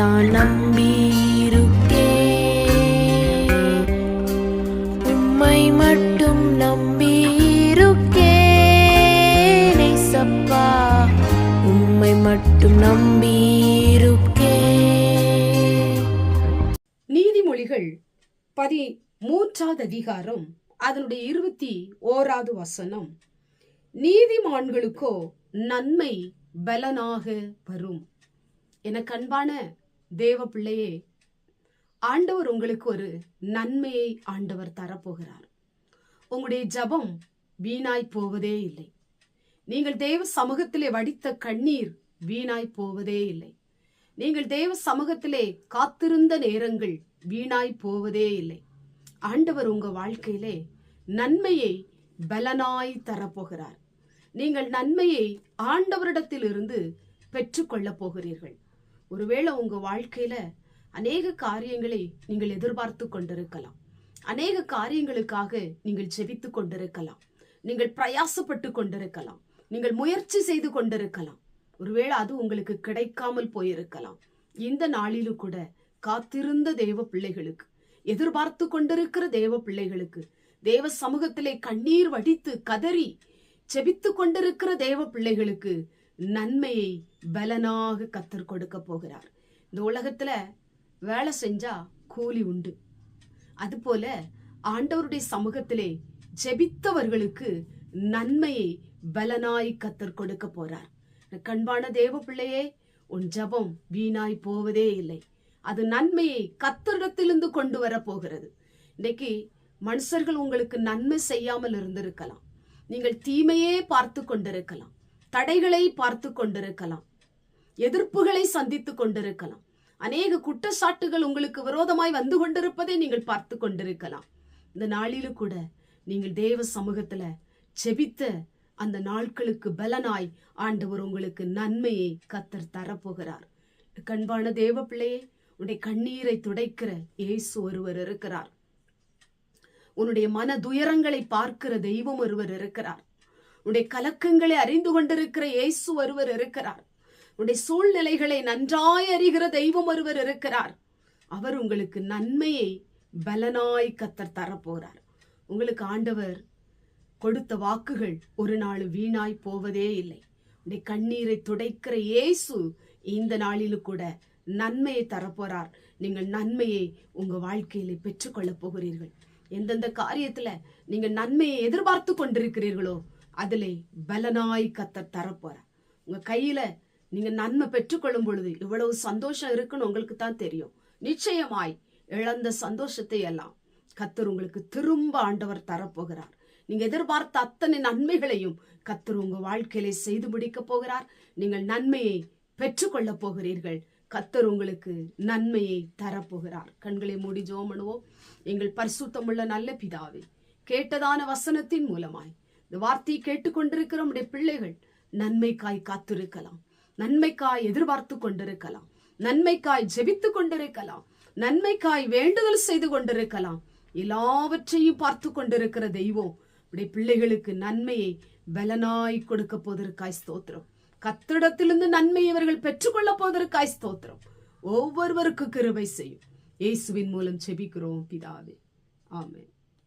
தான் நம்பியிருக்கே. உம்மை மட்டும் நம்பியிருக்கே. சப்பா உம்மை மட்டும் நம்பியிருக்கே. நீதிமொழிகள் பதி மூன்றாவது அதிகாரம் அதனுடைய இருபத்தி ஓராவது வசனம். நீதிமான்களுக்கோ நன்மை பலனாக வரும். என கண்பான தேவ பிள்ளையே ஆண்டவர் உங்களுக்கு ஒரு நன்மையை ஆண்டவர் தரப்போகிறார். உங்களுடைய ஜபம் வீணாய் போவதே இல்லை. நீங்கள் தேவ சமூகத்திலே வடித்த கண்ணீர் வீணாய் போவதே இல்லை. நீங்கள் தேவ சமூகத்திலே காத்திருந்த நேரங்கள் வீணாய் போவதே இல்லை. ஆண்டவர் உங்க வாழ்க்கையிலே நன்மையை பலனாய் தரப்போகிறார். நீங்கள் நன்மையை ஆண்டவரிடத்திலிருந்து பெற்றுக்கொள்ளப் போகிறீர்கள். ஒருவேளை உங்க வாழ்க்கையில அநேக காரியங்களை நீங்கள் எதிர்பார்த்து கொண்டிருக்கலாம். அநேக காரியங்களுக்காக நீங்கள் செபித்து கொண்டிருக்கலாம். நீங்கள் பிரயாசப்பட்டு கொண்டிருக்கலாம். நீங்கள் முயற்சி செய்து கொண்டிருக்கலாம். ஒருவேளை அது உங்களுக்கு கிடைக்காமல் போயிருக்கலாம். இந்த நாளிலும் கூட காத்திருந்த தேவ பிள்ளைகளுக்கு எதிர்பார்த்து கொண்டிருக்கிற தேவ பிள்ளைகளுக்கு தேவ சமூகத்திலே கண்ணீர் வடித்து கதறி செபித்து கொண்டிருக்கிற தேவ பிள்ளைகளுக்கு நன்மையை பலனாக கத்தர் கொடுக்க போகிறார். இந்த உலகத்துல வேலை செஞ்சா கூலி உண்டு. அதுபோல ஆண்டவருடைய சமூகத்திலே ஜெபித்தவர்களுக்கு நன்மையை பலனாய் கத்தர் கொடுக்க போறார். கண்பான தேவ பிள்ளையே உன் ஜபம் வீணாய் போவதே இல்லை. அது நன்மையை கத்தரிடத்திலிருந்து கொண்டு வர போகிறது. இன்னைக்கு மனுஷர்கள் உங்களுக்கு நன்மை செய்யாமல் இருந்திருக்கலாம். நீங்கள் தீமையே பார்த்து கொண்டிருக்கலாம். தடைகளை பார்த்து கொண்டிருக்கலாம். எதிர்ப்புகளை சந்தித்து கொண்டிருக்கலாம். அநேக குற்றச்சாட்டுகள் உங்களுக்கு விரோதமாய் வந்து கொண்டிருப்பதை நீங்கள் பார்த்து கொண்டிருக்கலாம். இந்த நாளிலும் கூட நீங்கள் தேவ சமூகத்துல செபித்த அந்த நாட்களுக்கு பலனாய் ஆண்டவர் உங்களுக்கு நன்மையை கத்தர் தரப்போகிறார். கண்பான தேவ பிள்ளையே உன்னுடைய கண்ணீரை துடைக்கிற இயேசு ஒருவர் இருக்கிறார். உன்னுடைய மன துயரங்களை பார்க்கிற தெய்வம் ஒருவர் இருக்கிறார். உன்னுடைய கலக்கங்களை அறிந்து கொண்டிருக்கிற இயேசு ஒருவர் இருக்கிறார். உன்னுடைய சூழ்நிலைகளை நன்றாய் அறிகிற தெய்வம் ஒருவர் இருக்கிறார். அவர் உங்களுக்கு நன்மையை பலனாய் கத்தர் தரப்போறார் உங்களுக்கு ஆண்டவர் கொடுத்த வாக்குகள் ஒரு நாள் வீணாய் போவதே இல்லை. உடைய கண்ணீரை துடைக்கிற இயேசு இந்த நாளிலும் கூட நன்மையை தரப்போறார். நீங்கள் நன்மையை உங்க வாழ்க்கையில பெற்றுக்கொள்ளப் போகிறீர்கள். எந்தெந்த காரியத்துல நீங்கள் நன்மையை எதிர்பார்த்து கொண்டிருக்கிறீர்களோ அதிலே பலனாய் கத்த தரப்போற உங்க கையில நீங்க நன்மை பெற்றுக்கொள்ளும் பொழுது இவ்வளவு சந்தோஷம் இருக்குன்னு உங்களுக்கு தான் தெரியும். நிச்சயமாய் இழந்த சந்தோஷத்தை எல்லாம் கத்தர் உங்களுக்கு திரும்ப ஆண்டவர் தரப்போகிறார். நீங்க எதிர்பார்த்த அத்தனை நன்மைகளையும் கத்தர் உங்க வாழ்க்கையில செய்து முடிக்க போகிறார். நீங்கள் நன்மையை பெற்றுக்கொள்ள போகிறீர்கள். கத்தர் உங்களுக்கு நன்மையை தரப்போகிறார். கண்களை மூடி ஜோம் பண்ணுவோம். எங்கள் பரிசுத்தமுள்ள நல்ல பிதாவே கேட்டதான வசனத்தின் மூலமாய் இந்த வார்த்தையை கேட்டுக்கொண்டிருக்கிற நம்முடைய பிள்ளைகள் நன்மைக்காய் காத்திருக்கலாம். நன்மைக்காய் எதிர்பார்த்து கொண்டிருக்கலாம். நன்மைக்காய் ஜெபித்து கொண்டிருக்கலாம். நன்மைக்காய் வேண்டுதல் செய்து கொண்டிருக்கலாம். எல்லாவற்றையும் பார்த்து கொண்டிருக்கிற தெய்வம் உடைய பிள்ளைகளுக்கு நன்மையை பலனாய் கொடுக்க போவதற்காய் ஸ்தோத்திரம். கத்திடத்திலிருந்து நன்மை இவர்கள் பெற்றுக்கொள்ள போவதற்காய் ஸ்தோத்திரம். ஒவ்வொருவருக்கு கிருபை செய்யும். இயேசுவின் மூலம் செபிக்கிறோம் பிதாவே. ஆமென்.